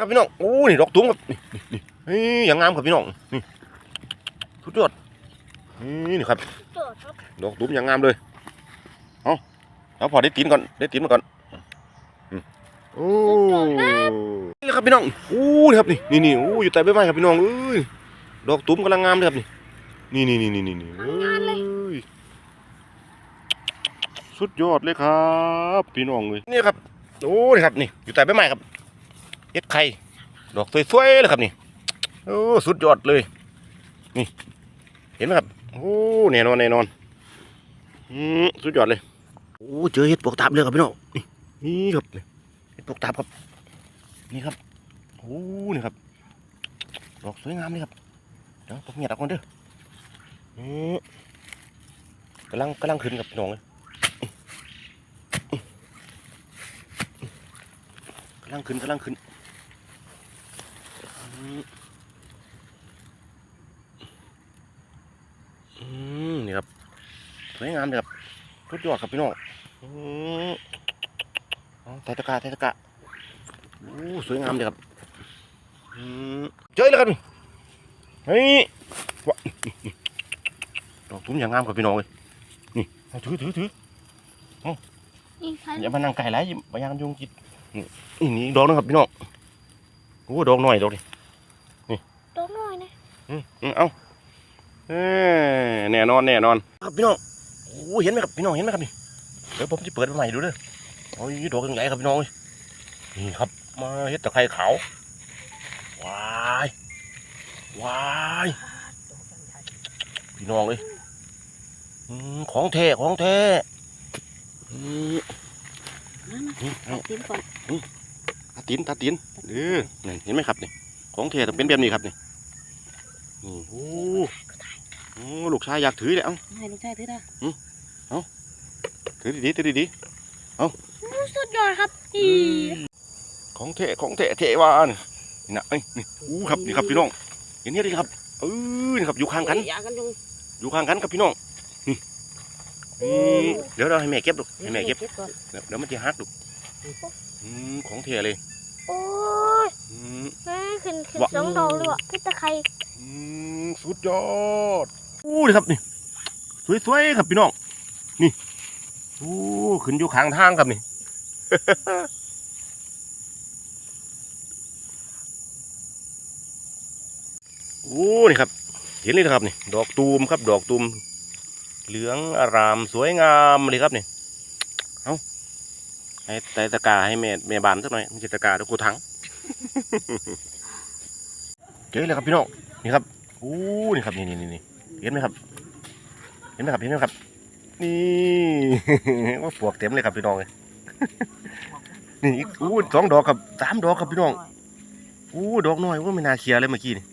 ครับพี่น้องโอ้นี่ดอกตุ้มครับนี่นี่นี่อย่างงามครับพี่น้องนี่สุดยอดนี่นี่ครับเกิดครับดอกตุ้มอย่างงามเลยเอาเอาพอได้ตีนก่อนได้ตีนมาก่อนอืมโอ้นี่ครับพี่น้องโอ้นี่ครับนี่นี่นี่โอ้อยู่ใต้ใบไม้ครับพี่น้องเอ้ยดอกตุ้มกำลังงามเลยครับนี่นี่นี่นี่นี่นี่นี่เอ้ยสุดยอดเลยครับ พี่น้องเลยนี่ครับโอ้นี่ครับนี่อยู่ใต้ใบไม้ครับ เอ็ดไข่ดอกสวยๆเลยครับนี่โอ้สุดยอดเลย นี่ เห็นไหมครับโอ้แน่นอนแน่นอนอืมสุดยอดเลยโอ้เจอเห็ดปวกตาบเลยครับพี่น้องนี่นี่ครับเห็ดปวกตาบครับ นี่ครับโอ้นี่ครับดอกสวยงามเลยครับเดี๋ยวผมเงียบเอาก่อนเด้อนี่กำลังกำลังขึ้นกับพี่น้องเลยกำลังขึ้นกำลังขึ้น นี่ครับสวยงามเลยครับสุดยอดครับพี่น้องอืมเอาไทยตะกาไทยตะกาโอ้สวยงามเลยครับอืมเจอแล้วครับนี่เฮ้ยว้าดอกตุ้มอย่างงามครับพี่น้องเลยนี่เอาถือถือถือนี่ใครอย่ามานั่งไก่ไรไปยังยุงกิดนี่นี่นี่อีกดอกนึงครับพี่น้องโอ้ดอกหน่อยดอกนี่ ตัวน้อยนะ อืมอืม เอาเอ้ยแน่นอนแน่นอนครับพี่น้องโอ้เห็นไหมครับพี่น้องเห็นไหมครับนี่เดี๋ยวผมจะเปิดมาใหม่ดูเด้อโอ้ยดอกยังไงครับพี่น้องเอ้ยนี่ครับมาเฮ็ดตะไคร้ขาวว้ายว้ายพี่น้องเอ้ยอืมของแท้ของแท้อืมนี่เอากินก่อนตาตินตาตินเออนี่เห็นไหมครับนี่ของแท้ต้องเป็นแบบนี้ครับนี่ นี่โอ้โอ้ลูกชายอยากถือเลยเอ้าให้ลูกชายถือได้ถือดีๆถือดีสุดยอดครับอีๆของแท้ของแท้เทวานี่นี่นะเอ้ยนี่อู้ครับนี่ครับพี่น้องเห็นเนี่ยดิครับเออนี่ครับอยู่ข้างกันอยากกันยุงอยู่ข้างกันครับพี่น้องนี่อืมเดี๋ยวเราให้แม่เก็บลูกให้แม่เก็บก่อนเดี๋ยวเดี๋ยวมันจะหักลูกอืมของแท้เลยโอ้ยอืมแม่ขึ้นขึ้นวะสองดอกเลยว่ะพี่ตะไคร้อืม สุดยอดอู้ยครับนี่ สวยๆครับพี่น้อง นี่อู้ขึ้นอยู่ข้างทางครับนี่โอ้นี่ครับ เห็นเลยนะครับนี่ดอกตูมครับ ดอกตูม เหลืองอารามสวยงามเลยครับนี่เอาให้ไตตะกาให้แม่แม่บานสักหน่อยมันจะตะกาตะกูถังเจอเลยครับพี่น้อง นี่ครับอู้นี่ครับนี่นี่นี่เห็นไหมครับ เห็นไหมครับเห็นไหมครับ นี่ว่าปวกเต็มเลยครับพี่น้องเลยนี่อู้สองดอกครับสามดอกครับพี่น้องอู้ดอกน้อยว่าไม่น่าเคลียร์เลยเมื่อกี้นี่